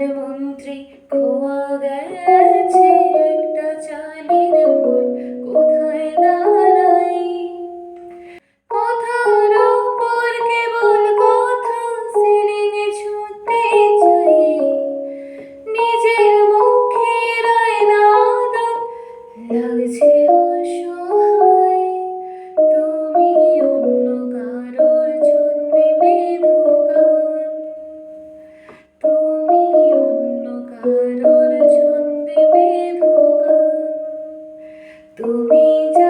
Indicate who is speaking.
Speaker 1: আমার মন্ত্রী খোয়া গেছে একটা চালের ফুল। কোথায় দাঁড়াই? কথার উপর কেবল কথা, সিলিং ছুঁতে চাই। নিজের মুখে রয় না লাগছে অসুখ। তুমি যা